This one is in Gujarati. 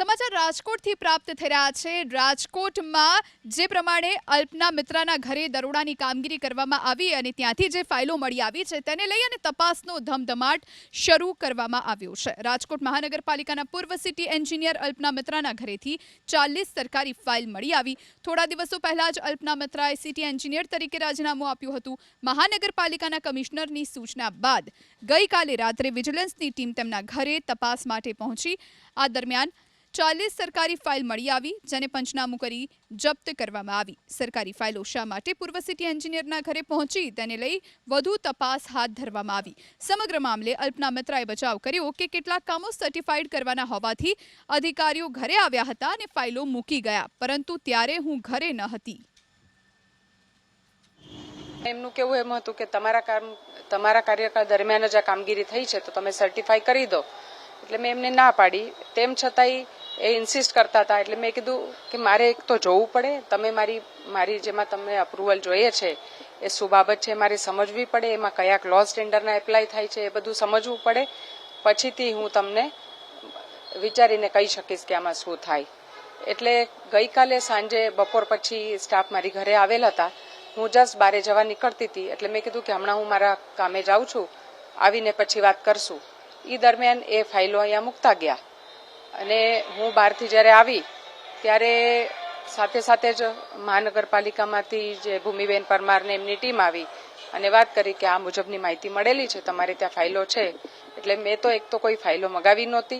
સમાચાર રાજકોટથી પ્રાપ્ત થઈ રહ્યા છે. રાજકોટમાં જે પ્રમાણે અલ્પના મિત્રાના ઘરે દરોડાની કામગીરી કરવામાં આવી અને ત્યાંથી જે ફાઇલો મળી આવી છે તેને લઈ અને તપાસનો ધમધમાટ શરૂ કરવામાં આવ્યો છે. રાજકોટ મહાનગરપાલિકાના પૂર્વ સિટી એન્જિનિયર અલ્પના મિત્રાના ઘરેથી ચાલીસ સરકારી ફાઇલ મળી આવી. થોડા દિવસો પહેલાં જ અલ્પના મિત્રાએ સિટી એન્જિનિયર તરીકે રાજીનામું આપ્યું હતું. મહાનગરપાલિકાના કમિશનરની સૂચના બાદ ગઈકાલે રાત્રે વિજિલન્સની ટીમ તેમના ઘરે તપાસ માટે પહોંચી. આ દરમિયાન ચાલીસ સરકારી ફાઇલ મળી આવી, જેને પંચનામું કરી જપ્ત કરવામાં આવી. સરકારી ફાઇલો શા માટે પૂર્વ સિટી એન્જિનિયરના ઘરે પહોંચી, તેને લઈ વધુ તપાસ હાથ ધરવામાં આવી. સમગ્ર મામલે અલ્પના મિત્રાએ બચાવ કર્યો કે કેટલાક કામો સર્ટિફાઈડ કરવાના હોવાથી અધિકારીઓ ઘરે આવ્યા હતા અને ફાઇલો મૂકી ગયા, પરંતુ ત્યારે હું ઘરે ન હતી. એમનું કેવું એમ હતું કે તમારા કામ, તમારા કાર્યકાળ દરમિયાન જ આ કામગીરી થઈ છે, તો તમે સર્ટિફાઈ કરી દો. એટલે મેં એમને ના પાડી. તેમ છતાંય એ ઇન્સિસ્ટ કરતા હતા. એટલે મેં કીધું કે મારે એક તો જોવું પડે. તમે મારી મારી જેમાં તમને અપ્રુવલ જોઈએ છે, એ શું બાબત છે મારે સમજવી પડે? એમાં કયા ક્લોઝ ટેન્ડરના એપ્લાય થાય છે એ બધું સમજવું પડે. પછીથી હું તમને વિચારીને કહી શકીશ કે આમાં શું થાય. એટલે ગઈકાલે સાંજે બપોર પછી સ્ટાફ મારી ઘરે આવેલ હતા. હું જસ્ટ બારે જવા નીકળતી હતી. એટલે મેં કીધું કે હમણાં હું મારા કામે જાઉં છું. આવીને પછી વાત કરશું. એ દરમિયાન એ ફાઇલો અહીંયા મૂકતા ગયા. અને હું બહારથી જ્યારે આવી, ત્યારે સાથે સાથે જ મહાનગરપાલિકામાંથી જે ભૂમિબેન પરમારને એમની ટીમ આવી અને વાત કરી કે આ મુજબની માહિતી મળેલી છે, તમારે ત્યાં ફાઇલો છે. એટલે મેં તો એક તો કોઈ ફાઇલો મગાવી નહોતી.